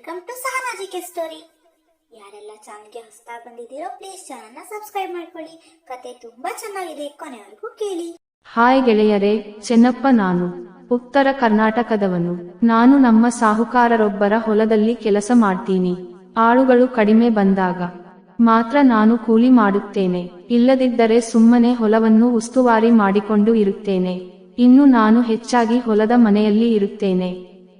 Welcome to ಸಹನಾಜಿಕೆ story ಯಾರೆಲ್ಲ ಚಾನಲ್ಗೆ ಹೊಸದಾಗಿ ಬಂದಿದ್ದೀರೋ ಪ್ಲೀಸ್ ಚಾನಲ್ನ ಸಬ್ಸ್ಕ್ರೈಬ್ ಮಾಡ್ಕೊಳ್ಳಿ. ಕತೆ ತುಂಬಾ ಚೆನ್ನಾಗಿದೆ, ಕೊನೆವರೆಗೂ ಕೇಳಿ. ಹಾಯ್ ಗೆಳೆಯರೇ, ಚೆನ್ನಪ್ಪ ನಾನು. ಉತ್ತರ ಕರ್ನಾಟಕದವನು. ನಾನು ನಮ್ಮ ಸಾಹುಕಾರರೊಬ್ಬರ ಹೊಲದಲ್ಲಿ ಕೆಲಸ ಮಾಡ್ತೀನಿ. ಆಳುಗಳು ಕಡಿಮೆ ಬಂದಾಗ ಮಾತ್ರ ನಾನು ಕೂಲಿ ಮಾಡುತ್ತೇನೆ. ಇಲ್ಲದಿದ್ದರೆ ಸುಮ್ಮನೆ ಹೊಲವನ್ನು ಉಸ್ತುವಾರಿ ಮಾಡಿಕೊಂಡು ಇರುತ್ತೇನೆ. ಇನ್ನು ನಾನು ಹೆಚ್ಚಾಗಿ ಹೊಲದ ಮನೆಯಲ್ಲಿ ಇರುತ್ತೇನೆ.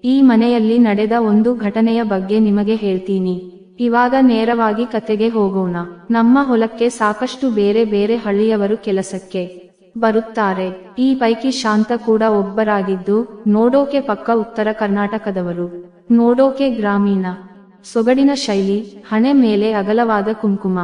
ಈ ಮನೆಯಲ್ಲಿ ನಡೆದ ಒಂದು ಘಟನೆಯ ಬಗ್ಗೆ ನಿಮಗೆ ಹೇಳ್ತೀನಿ. ಇವಾಗ ನೇರವಾಗಿ ಕತೆಗೆ ಹೋಗೋಣ. ನಮ್ಮ ಹೊಲಕ್ಕೆ ಸಾಕಷ್ಟು ಬೇರೆ ಬೇರೆ ಹಳ್ಳಿಯವರು ಕೆಲಸಕ್ಕೆ ಬರುತ್ತಾರೆ. ಈ ಪೈಕಿ ಶಾಂತ ಕೂಡ ಒಬ್ಬರಾಗಿದ್ದು, ನೋಡೋಕೆ ಪಕ್ಕ ಉತ್ತರ ಕರ್ನಾಟಕದವರು. ನೋಡೋಕೆ ಗ್ರಾಮೀಣ. ಸೊಗಡಿನ ಶೈಲಿ, ಹಣೆ ಮೇಲೆ ಅಗಲವಾದ ಕುಂಕುಮ.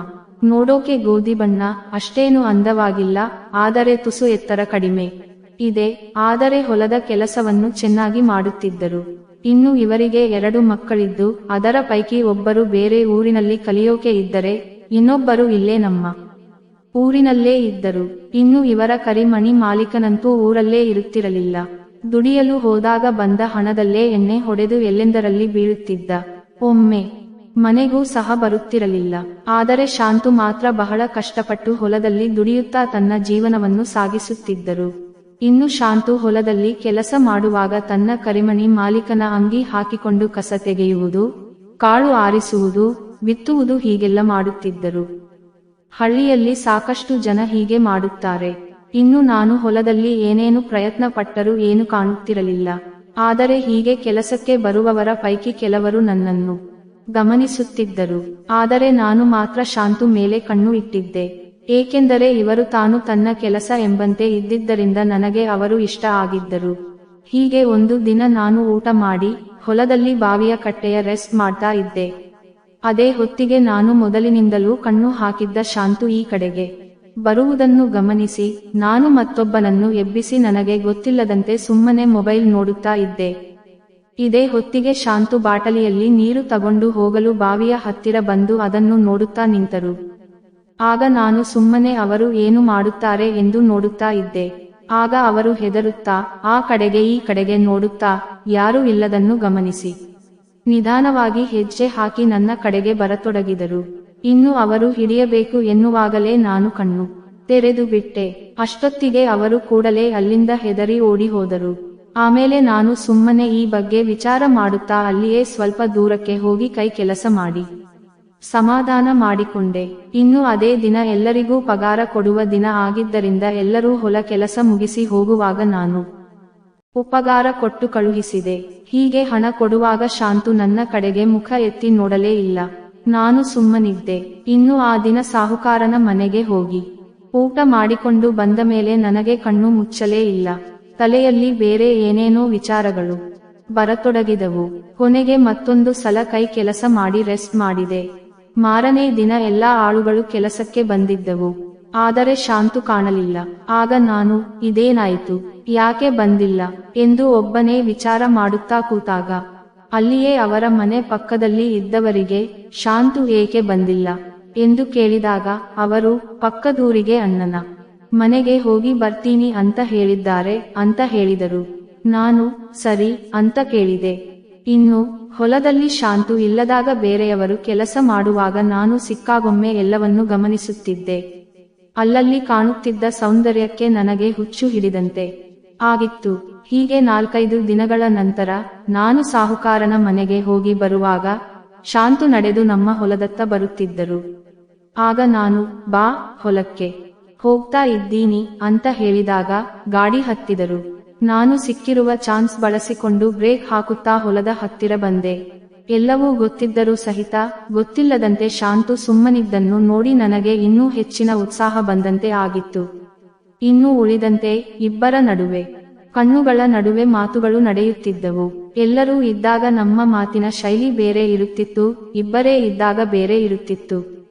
ನೋಡೋಕೆ ಗೋಧಿ ಬಣ್ಣ, ಅಷ್ಟೇನು ಅಂದವಾಗಿಲ್ಲ, ಆದರೆ ತುಸು ಎತ್ತರ ಕಡಿಮೆ. ಇದೆ, ಆದರೆ ಹೊಲದ ಕೆಲಸವನ್ನು ಚೆನ್ನಾಗಿ ಮಾಡುತ್ತಿದ್ದರು. ಇನ್ನು ಇವರಿಗೆ ಎರಡು ಮಕ್ಕಳಿದ್ದು, ಅದರ ಪೈಕಿ ಒಬ್ಬರು ಬೇರೆ ಊರಿನಲ್ಲಿ ಕಲಿಯೋಕೆ ಇದ್ದರೆ, ಇನ್ನೊಬ್ಬರು ಇಲ್ಲೇ ನಮ್ಮ ಊರಿನಲ್ಲೇ ಇದ್ದರು. ಇನ್ನು ಇವರ ಕರಿಮಣಿ ಮಾಲೀಕನಂತೂ ಊರಲ್ಲೇ ಇರುತ್ತಿರಲಿಲ್ಲ. ದುಡಿಯಲು ಹೋದಾಗ ಬಂದ ಹಣದಲ್ಲೇ ಎಣ್ಣೆ ಹೊಡೆದು ಎಲ್ಲೆಂದರಲ್ಲಿ ಬೀಳುತ್ತಿದ್ದ. ಒಮ್ಮೆ ಮನೆಗೂ ಸಹ ಬರುತ್ತಿರಲಿಲ್ಲ. ಆದರೆ ಶಾಂತು ಮಾತ್ರ ಬಹಳ ಕಷ್ಟಪಟ್ಟು ಹೊಲದಲ್ಲಿ ದುಡಿಯುತ್ತಾ ತನ್ನ ಜೀವನವನ್ನು ಸಾಗಿಸುತ್ತಿದ್ದರು. ಇನ್ನು ಶಾಂತು ಹೊಲದಲ್ಲಿ ಕೆಲಸ ಮಾಡುವಾಗ ತನ್ನ ಕರಿಮಣಿ ಮಾಲೀಕನ ಅಂಗಿ ಹಾಕಿಕೊಂಡು ಕಸ ತೆಗೆಯುವುದು, ಕಾಳು ಆರಿಸುವುದು, ಬಿತ್ತುವುದು ಹೀಗೆಲ್ಲ ಮಾಡುತ್ತಿದ್ದರು. ಹಳ್ಳಿಯಲ್ಲಿ ಸಾಕಷ್ಟು ಜನ ಹೀಗೆ ಮಾಡುತ್ತಾರೆ. ಇನ್ನು ನಾನು ಹೊಲದಲ್ಲಿ ಏನೇನು ಪ್ರಯತ್ನ ಪಟ್ಟರೂ ಏನು ಕಾಣುತ್ತಿರಲಿಲ್ಲ. ಆದರೆ ಹೀಗೆ ಕೆಲಸಕ್ಕೆ ಬರುವವರ ಪೈಕಿ ಕೆಲವರು ನನ್ನನ್ನು ಗಮನಿಸುತ್ತಿದ್ದರು. ಆದರೆ ನಾನು ಮಾತ್ರ ಶಾಂತು ಮೇಲೆ ಕಣ್ಣು ಇಟ್ಟಿದ್ದೆ. ಏಕೆಂದರೆ ಇವರು ತಾನು ತನ್ನ ಕೆಲಸ ಎಂಬಂತೆ ಇದ್ದಿದ್ದರಿಂದ ನನಗೆ ಅವರು ಇಷ್ಟ ಆಗಿದ್ದರು. ಹೀಗೆ ಒಂದು ದಿನ ನಾನು ಊಟ ಮಾಡಿ, ಹೊಲದಲ್ಲಿ ಬಾವಿಯ ಕಟ್ಟೆಯ ರೆಸ್ಟ್ ಮಾಡ್ತಾ ಇದ್ದೆ. ಅದೇ ಹೊತ್ತಿಗೆ ನಾನು ಮೊದಲಿನಿಂದಲೂ ಕಣ್ಣು ಹಾಕಿದ್ದ ಶಾಂತು ಈ ಕಡೆಗೆ. ಬರುವುದನ್ನು ಗಮನಿಸಿ, ನಾನು ಮತ್ತೊಬ್ಬನನ್ನು ಎಬ್ಬಿಸಿ ನನಗೆ ಗೊತ್ತಿಲ್ಲದಂತೆ ಸುಮ್ಮನೆ ಮೊಬೈಲ್ ನೋಡುತ್ತಾ ಇದ್ದೆ. ಇದೇ ಹೊತ್ತಿಗೆ ಶಾಂತು ಬಾಟಲಿಯಲ್ಲಿ ನೀರು ತಗೊಂಡು ಹೋಗಲು ಬಾವಿಯ ಹತ್ತಿರ ಬಂದು ಅದನ್ನು ನೋಡುತ್ತಾ ನಿಂತರು. ಆಗ ನಾನು ಸುಮ್ಮನೆ ಅವರು ಏನು ಮಾಡುತ್ತಾರೆ ಎಂದು ನೋಡುತ್ತಾ ಇದ್ದೆ. ಆಗ ಅವರು ಹೆದರುತ್ತಾ, ಆ ಕಡೆಗೆ ಈ ಕಡೆಗೆ ನೋಡುತ್ತಾ, ಯಾರೂ ಇಲ್ಲದನ್ನು ಗಮನಿಸಿ. ನಿಧಾನವಾಗಿ ಹೆಜ್ಜೆ ಹಾಕಿ ನನ್ನ ಕಡೆಗೆ ಬರತೊಡಗಿದರು. ಇನ್ನು ಅವರು ಹಿಡಿಯಬೇಕು ಎನ್ನುವಾಗಲೇ ನಾನು ಕಣ್ಣು ತೆರೆದು ಬಿಟ್ಟೆ. ಅಷ್ಟೊತ್ತಿಗೆ ಅವರು ಕೂಡಲೇ ಅಲ್ಲಿಂದ ಹೆದರಿ ಓಡಿ ಹೋದರು. ಆಮೇಲೆ ನಾನು ಸುಮ್ಮನೆ ಈ ಬಗ್ಗೆ ವಿಚಾರ ಮಾಡುತ್ತಾ ಅಲ್ಲಿಯೇ ಸ್ವಲ್ಪ ದೂರಕ್ಕೆ ಹೋಗಿ ಕೈ ಕೆಲಸ ಮಾಡಿ. ಸಮಾಧಾನ ಮಾಡಿಕೊಂಡೆ. ಇನ್ನು ಅದೇ ದಿನ ಎಲ್ಲರಿಗೂ ಪಗಾರ ಕೊಡುವ ದಿನ ಆಗಿದ್ದರಿಂದ ಎಲ್ಲರೂ ಹೊಲ ಕೆಲಸ ಮುಗಿಸಿ ಹೋಗುವಾಗ ನಾನು ಉಪಗಾರ ಕೊಟ್ಟು ಕಳುಹಿಸಿದೆ. ಹೀಗೆ ಹಣ ಕೊಡುವಾಗ ಶಾಂತು ನನ್ನ ಕಡೆಗೆ ಮುಖ ಎತ್ತಿ ನೋಡಲೇ ಇಲ್ಲ. ನಾನು ಸುಮ್ಮನಿದ್ದೆ. ಇನ್ನು ಆ ದಿನ ಸಾಹುಕಾರನ ಮನೆಗೆ ಹೋಗಿ. ಊಟ ಮಾಡಿಕೊಂಡು ಬಂದ ಮೇಲೆ ನನಗೆ ಕಣ್ಣು ಮುಚ್ಚಲೇ ಇಲ್ಲ. ತಲೆಯಲ್ಲಿ ಬೇರೆ ಏನೇನೋ ವಿಚಾರಗಳು ಬರತೊಡಗಿದವು. ಕೊನೆಗೆ ಮತ್ತೊಂದು ಸಲ ಕೈ ಕೆಲಸ ಮಾಡಿ ರೆಸ್ಟ್ ಮಾಡಿದೆ. ಮಾರನೇ ದಿನ ಎಲ್ಲಾ ಆಳುಗಳು ಕೆಲಸಕ್ಕೆ ಬಂದಿದ್ದವು. ಆದರೆ ಶಾಂತು ಕಾಣಲಿಲ್ಲ. ಆಗ ನಾನು, ಇದೇನಾಯಿತು? ಯಾಕೆ ಬಂದಿಲ್ಲ? ಎಂದು ಒಬ್ಬನೇ ವಿಚಾರ ಮಾಡುತ್ತಾ ಕೂತಾಗ. ಅಲ್ಲಿಯೇ ಅವರ ಮನೆ ಪಕ್ಕದಲ್ಲಿ ಇದ್ದವರಿಗೆ, ಶಾಂತು ಏಕೆ ಬಂದಿಲ್ಲ? ಎಂದು ಕೇಳಿದಾಗ, ಅವರು ಪಕ್ಕದೂರಿಗೆ ಅಣ್ಣನ ಮನೆಗೆ ಹೋಗಿ ಬರ್ತೀನಿ ಅಂತ ಹೇಳಿದ್ದಾರೆ ಅಂತ ಹೇಳಿದರು. ನಾನು, ಸರಿ ಅಂತ ಕೇಳಿದೆ. ಇನ್ನು, ಹೊಲದಲ್ಲಿ ಶಾಂತು ಇಲ್ಲದಾಗ ಬೇರೆಯವರು ಕೆಲಸ ಮಾಡುವಾಗ ನಾನು ಸಿಕ್ಕಾಗೊಮ್ಮೆ ಎಲ್ಲವನ್ನೂ ಗಮನಿಸುತ್ತಿದ್ದೆ. ಅಲ್ಲಲ್ಲಿ ಕಾಣುತ್ತಿದ್ದ ಸೌಂದರ್ಯಕ್ಕೆ ನನಗೆ ಹುಚ್ಚು ಹಿಡಿದಂತೆ. ಆಗಿತ್ತು. ಹೀಗೆ ನಾಲ್ಕೈದು ದಿನಗಳ ನಂತರ, ನಾನು ಸಾಹುಕಾರನ ಮನೆಗೆ ಹೋಗಿ ಬರುವಾಗ, ಶಾಂತು ನಡೆದು ನಮ್ಮ ಹೊಲದತ್ತ ಬರುತ್ತಿದ್ದರು. ಆಗ ನಾನು, ಬಾ, ಹೊಲಕ್ಕೆ ಹೋಗ್ತಾ ಇದ್ದೀನಿ, ಅಂತ ಹೇಳಿದಾಗ, ಗಾಡಿ ಹತ್ತಿದರು. ನಾನು ಸಿಕ್ಕಿರುವ ಚಾನ್ಸ್ ಬಳಸಿಕೊಂಡು ಬ್ರೇಕ್ ಹಾಕುತ್ತಾ ಹೊಲದ ಹತ್ತಿರ ಬಂದೆ. ಎಲ್ಲವೂ ಗೊತ್ತಿದ್ದರೂ ಸಹಿತ, ಗೊತ್ತಿಲ್ಲದಂತೆ ಶಾಂತು ಸುಮ್ಮನಿದ್ದನ್ನು ನೋಡಿ ನನಗೆ ಇನ್ನೂ ಹೆಚ್ಚಿನ ಉತ್ಸಾಹ ಬಂದಂತೆ ಆಗಿತ್ತು. ಇನ್ನೂ ಉಳಿದಂತೆ, ಇಬ್ಬರ ನಡುವೆ, ಕಣ್ಣುಗಳ ನಡುವೆ ಮಾತುಗಳು ನಡೆಯುತ್ತಿದ್ದವು. ಎಲ್ಲರೂ ಇದ್ದಾಗ ನಮ್ಮ ಮಾತಿನ ಶೈಲಿ ಬೇರೆ ಇರುತ್ತಿತ್ತು, ಇಬ್ಬರೇ ಇದ್ದಾಗ ಬೇರೆ ಇರುತ್ತಿತ್ತು.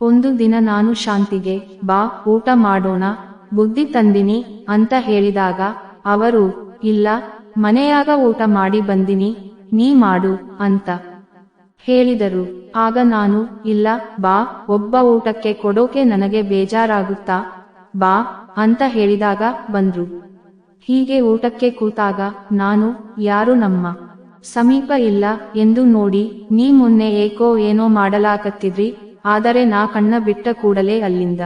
ಒಂದು ದಿನ ನಾನು ಶಾಂತಿಗೆ, ಬಾ, ಊಟ ಮಾಡೋಣ, ಬುದ್ಧಿ ತಂದಿನಿ ಅಂತ ಹೇಳಿದಾಗ ಅವರು, ಇಲ್ಲ, ಮನೆಯಾಗ ಊಟ ಮಾಡಿ ಬಂದಿನಿ, ನೀ ಮಾಡು, ಅಂತ ಹೇಳಿದರು. ಆಗ ನಾನು, ಇಲ್ಲ, ಬಾ, ಒಬ್ಬ ಊಟಕ್ಕೆ ಕೊಡೋಕೆ ನನಗೆ ಬೇಜಾರಾಗುತ್ತಾ, ಬಾ, ಅಂತ ಹೇಳಿದಾಗ ಬಂದ್ರು. ಹೀಗೆ ಊಟಕ್ಕೆ ಕೂತಾಗ, ನಾನು, ಯಾರು ನಮ್ಮ ಸಮೀಪ ಇಲ್ಲ, ಎಂದು ನೋಡಿ, ನೀ ಮೊನ್ನೆ ಏಕೋ ಏನೋ ಮಾಡಲಾಕತ್ತಿದ್ರಿ, ಆದರೆ ನಾ ಕಣ್ಣ ಬಿಟ್ಟ ಕೂಡಲೇ ಅಲ್ಲಿಂದ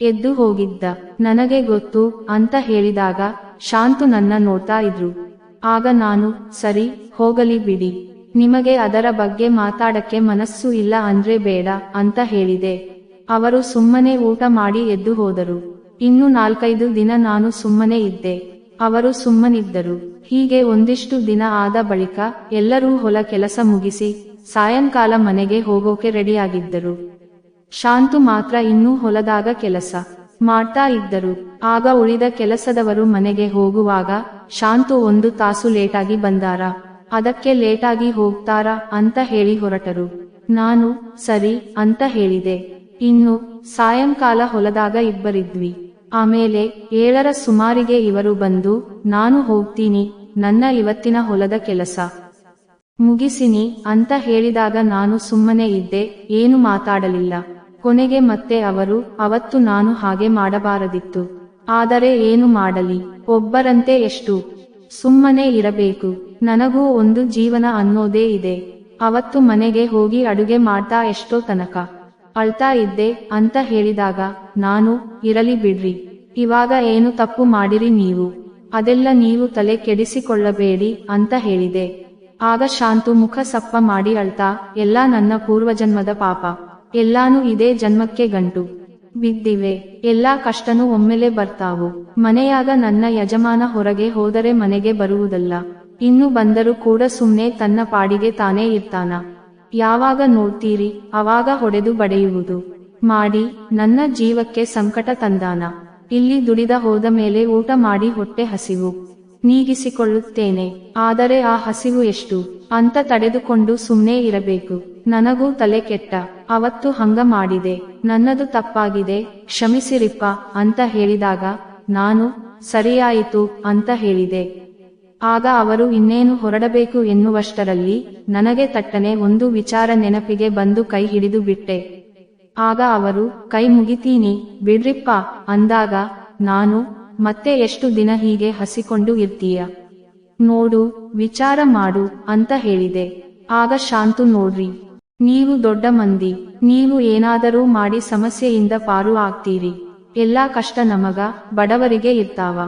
ಎದ್ದು ಹೋಗಿದ್ದ. ನನಗೆ ಗೊತ್ತು, ಅಂತ ಹೇಳಿದಾಗ ಶಾಂತು ನನ್ನ ನೋಡ್ತಾ ಇದ್ರು. ಆಗ ನಾನು, ಸರಿ, ಹೋಗಲಿ ಬಿಡಿ. ನಿಮಗೆ ಅದರ ಬಗ್ಗೆ ಮಾತಾಡಕ್ಕೆ ಮನಸ್ಸು ಇಲ್ಲ ಅಂದ್ರೆ ಬೇಡ ಅಂತ ಹೇಳಿದೆ. ಅವರು ಸುಮ್ಮನೆ ಊಟ ಮಾಡಿ ಎದ್ದು ಹೋದರು. ಇನ್ನು ನಾಲ್ಕೈದು ದಿನ ನಾನು ಸುಮ್ಮನೆ ಇದ್ದೆ. ಅವರು ಸುಮ್ಮನಿದ್ದರು. ಹೀಗೆ ಒಂದಿಷ್ಟು ದಿನ ಆದ ಬಳಿಕ, ಎಲ್ಲರೂ ಹೊಲ ಕೆಲಸ ಮುಗಿಸಿ, ಸಾಯಂಕಾಲ ಮನೆಗೆ ಹೋಗೋಕೆ ರೆಡಿಯಾಗಿದ್ದರು. ಶಾಂತು ಮಾತ್ರ ಇನ್ನೂ ಹೊಲದಾಗ ಕೆಲಸ. ಮಾಡ್ತಾ ಇದ್ದರು. ಆಗ ಉಳಿದ ಕೆಲಸದವರು ಮನೆಗೆ ಹೋಗುವಾಗ ಶಾಂತು ಒಂದು ತಾಸು ಲೇಟಾಗಿ ಬಂದಾರ. ಅದಕ್ಕೆ ಲೇಟಾಗಿ ಹೋಗ್ತಾರಾ ಅಂತ ಹೇಳಿ ಹೊರಟರು. ನಾನು, ಸರಿ, ಅಂತ ಹೇಳಿದೆ. ಇನ್ನು, ಸಾಯಂಕಾಲ ಹೊಲದಾಗ ಇಬ್ಬರಿದ್ವಿ. ಆಮೇಲೆ, ಏಳರ ಸುಮಾರಿಗೆ ಇವರು ಬಂದು, ನಾನು ಹೋಗ್ತೀನಿ, ನನ್ನ ಇವತ್ತಿನ ಹೊಲದ ಕೆಲಸ. ಮುಗಿಸಿನಿ, ಅಂತ ಹೇಳಿದಾಗ ನಾನು ಸುಮ್ಮನೆ ಇದ್ದೆ, ಏನು ಮಾತಾಡಲಿಲ್ಲ. ಕೊನೆಗೆ ಮತ್ತೆ ಅವರು, ಅವತ್ತು ನಾನು ಹಾಗೆ ಮಾಡಬಾರದಿತ್ತು. ಆದರೆ ಏನು ಮಾಡಲಿ? ಒಬ್ಬರಂತೆ ಎಷ್ಟು? ಸುಮ್ಮನೆ ಇರಬೇಕು. ನನಗೂ ಒಂದು ಜೀವನ ಅನ್ನೋದೇ ಇದೆ. ಅವತ್ತು ಮನೆಗೆ ಹೋಗಿ ಅಡುಗೆ ಮಾಡ್ತಾ ಎಷ್ಟೋ ತನಕ. ಅಳ್ತಾ ಇದ್ದೆ, ಅಂತ ಹೇಳಿದಾಗ, ನಾನು, ಇರಲಿ ಬಿಡ್ರಿ. ಇವಾಗ ಏನು ತಪ್ಪು ಮಾಡಿರಿ ನೀವು? ಅದೆಲ್ಲ ನೀವು ತಲೆ ಕೆಡಿಸಿಕೊಳ್ಳಬೇಡಿ, ಅಂತ ಹೇಳಿದೆ. ಆಗ ಶಾಂತು ಮುಖ ಸಪ್ಪ ಮಾಡಿ ಅಳ್ತಾ, ಎಲ್ಲ ನನ್ನ ಪೂರ್ವಜನ್ಮದ ಪಾಪ. ಎಲ್ಲಾನು ಇದೇ ಜನ್ಮಕ್ಕೆ ಗಂಟು. ಬಿದ್ದಿವೆ. ಎಲ್ಲಾ ಕಷ್ಟನೂ ಒಮ್ಮೆಲೆ ಬರ್ತಾವು. ಮನೆಯಾಗ ನನ್ನ ಯಜಮಾನ ಹೊರಗೆ ಹೋದರೆ ಮನೆಗೆ ಬರುವುದಲ್ಲ. ಇನ್ನು ಬಂದರೂ ಕೂಡ ಸುಮ್ನೆ ತನ್ನ ಪಾಡಿಗೆ ತಾನೇ ಇರ್ತಾನ. ಯಾವಾಗ ನೋಡ್ತೀರಿ? ಅವಾಗ ಹೊಡೆದು ಬಡೆಯುವುದು. ಮಾಡಿ, ನನ್ನ ಜೀವಕ್ಕೆ ಸಂಕಟ ತಂದಾನ. ಇಲ್ಲಿ ದುಡಿದ ಹೋದ ಮೇಲೆ ಊಟ ಮಾಡಿ ಹೊಟ್ಟೆ ಹಸಿವು. ನೀಗಿಸಿಕೊಳ್ಳುತ್ತೇನೆ. ಆದರೆ ಆ ಹಸಿವು ಎಷ್ಟು? ಅಂತ ತಡೆದುಕೊಂಡು ಸುಮ್ಮನೆ ಇರಬೇಕು. ನನಗೂ ತಲೆ ಕೆಟ್ಟ ಅವತ್ತು ಹಂಗ ಮಾಡಿದೆ ನನ್ನದು ತಪ್ಪಾಗಿದೆ, ಕ್ಷಮಿಸಿರಿಪ್ಪ ಅಂತ ಹೇಳಿದಾಗ, ನಾನು, ಸರಿಯಾಯಿತು ಅಂತ ಹೇಳಿದೆ. ಆಗ ಅವರು ಇನ್ನೇನು ಹೊರಡಬೇಕು ಎನ್ನುವಷ್ಟರಲ್ಲಿ, ನನಗೆ ತಟ್ಟನೆ ಒಂದು ವಿಚಾರ ನೆನಪಿಗೆ ಬಂದು ಕೈ ಹಿಡಿದು ಬಿಟ್ಟೆ. ಆಗ ಅವರು, ಕೈ ಮುಗಿತೀನಿ, ಬಿಡ್ರಿಪ್ಪ, ಅಂದಾಗ, ನಾನು, ಮತ್ತೆ ಎಷ್ಟು ದಿನ ಹೀಗೆ ಹಸಿಕೊಂಡು ಇರ್ತೀಯ? ನೋಡು, ವಿಚಾರ ಮಾಡು ಅಂತ ಹೇಳಿದೆ. ಆಗ ಶಾಂತು ನೋಡ್ರಿ. ನೀವು ದೊಡ್ಡ ಮಂದಿ, ನೀವು ಏನಾದರೂ ಮಾಡಿ ಸಮಸ್ಯೆಯಿಂದ ಪಾರು ಆಗ್ತೀರಿ. ಎಲ್ಲಾ ಕಷ್ಟ ನಮಗ, ಬಡವರಿಗೆ ಇರ್ತಾವ.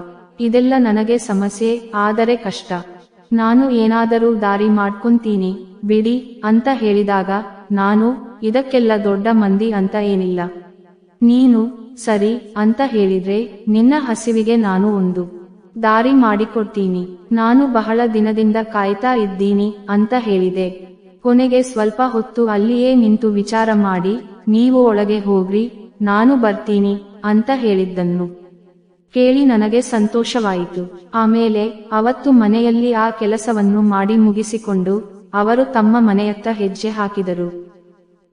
ಇದೆಲ್ಲ ನನಗೆ ಸಮಸ್ಯೆ, ಆದರೆ ಕಷ್ಟ. ನಾನು ಏನಾದರೂ ದಾರಿ ಮಾಡ್ಕೊಂತೀನಿ, ಬಿಡಿ, ಅಂತ ಹೇಳಿದಾಗ, ನಾನು, ಇದಕ್ಕೆಲ್ಲ ದೊಡ್ಡ ಮಂದಿ ಅಂತ ಏನಿಲ್ಲ. ನೀನು, ಸರಿ, ಅಂತ ಹೇಳಿದ್ರೆ, ನಿನ್ನ ಹಸಿವಿಗೆ ನಾನು ಒಂದು ದಾರಿ ಮಾಡಿಕೊಡ್ತೀನಿ. ನಾನು ಬಹಳ ದಿನದಿಂದ ಕಾಯ್ತಾ ಇದ್ದೀನಿ, ಅಂತ ಹೇಳಿದೆ. ಕೊನೆಗೆ ಸ್ವಲ್ಪ ಹೊತ್ತು ಅಲ್ಲಿಯೇ ನಿಂತು ವಿಚಾರ ಮಾಡಿ, ನೀವು ಒಳಗೆ ಹೋಗ್ರಿ, ನಾನು ಬರ್ತೀನಿ ಅಂತ ಹೇಳಿದ್ದನ್ನು ಕೇಳಿ ನನಗೆ ಸಂತೋಷವಾಯಿತು. ಆಮೇಲೆ ಅವತ್ತು ಮನೆಯಲ್ಲಿ ಆ ಕೆಲಸವನ್ನು ಮಾಡಿ ಮುಗಿಸಿಕೊಂಡು ಅವರು ತಮ್ಮ ಮನೆಯತ್ತ ಹೆಜ್ಜೆ ಹಾಕಿದರು.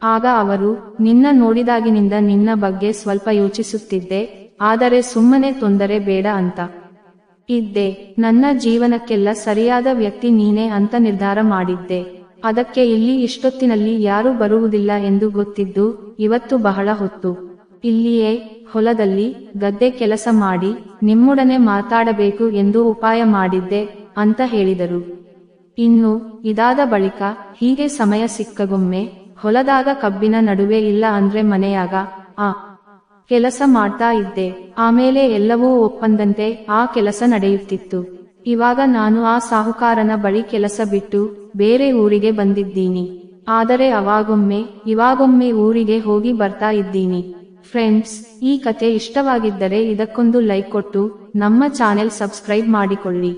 ಆಗ ಅವರು, ನಿನ್ನ ನೋಡಿದಾಗಿನಿಂದ ನಿನ್ನ ಬಗ್ಗೆ ಸ್ವಲ್ಪ ಯೋಚಿಸುತ್ತಿದ್ದೆ, ಆದರೆ ಸುಮ್ಮನೆ ತೊಂದರೆ ಬೇಡ ಅಂತ ಇದ್ದೆ. ನನ್ನ ಜೀವನಕ್ಕೆಲ್ಲ ಸರಿಯಾದ ವ್ಯಕ್ತಿ ನೀನೇ ಅಂತ ನಿರ್ಧಾರ ಮಾಡಿದ್ದೆ. ಅದಕ್ಕೆ ಇಲ್ಲಿ ಇಷ್ಟೊತ್ತಿನಲ್ಲಿ ಯಾರೂ ಬರುವುದಿಲ್ಲ ಎಂದು ಗೊತ್ತಿದ್ದು, ಇವತ್ತು ಬಹಳ ಹೊತ್ತು. ಇಲ್ಲಿಯೇ, ಹೊಲದಲ್ಲಿ, ಗದ್ದೆ ಕೆಲಸ ಮಾಡಿ, ನಿಮ್ಮೊಡನೆ ಮಾತಾಡಬೇಕು ಎಂದು ಉಪಾಯ ಮಾಡಿದ್ದೆ, ಅಂತ ಹೇಳಿದರು. ಇನ್ನು, ಇದಾದ ಬಳಿಕ, ಹೀಗೆ ಸಮಯ ಸಿಕ್ಕಗೊಮ್ಮೆ, ಹೊಲದಾಗ ಕಬ್ಬಿನ ನಡುವೆ ಇಲ್ಲ ಅಂದ್ರೆ ಮನೆಯಾಗ, ಆ, ಕೆಲಸ ಮಾಡ್ತಾ ಇದ್ದೆ. ಆಮೇಲೆ ಎಲ್ಲವೂ ಒಪ್ಪಂದಂತೆ, ಆ ಕೆಲಸ ನಡೆಯುತ್ತಿತ್ತು. ಇವಾಗ ನಾನು ಆ ಸಾಹುಕಾರನ ಬಳಿ ಕೆಲಸ ಬಿಟ್ಟು ಬೇರೆ ಊರಿಗೆ ಬಂದಿದ್ದೀನಿ. ಆದರೆ ಅವಾಗೊಮ್ಮೆ, ಇವಾಗೊಮ್ಮೆ ಊರಿಗೆ ಹೋಗಿ ಬರ್ತಾ ಇದ್ದೀನಿ. ಫ್ರೆಂಡ್ಸ್, ಈ ಕತೆ ಇಷ್ಟವಾಗಿದ್ದರೆ ಇದಕ್ಕೊಂದು ಲೈಕ್ ಕೊಟ್ಟು ನಮ್ಮ ಚಾನೆಲ್ ಸಬ್ಸ್ಕ್ರೈಬ್ ಮಾಡಿಕೊಳ್ಳಿ.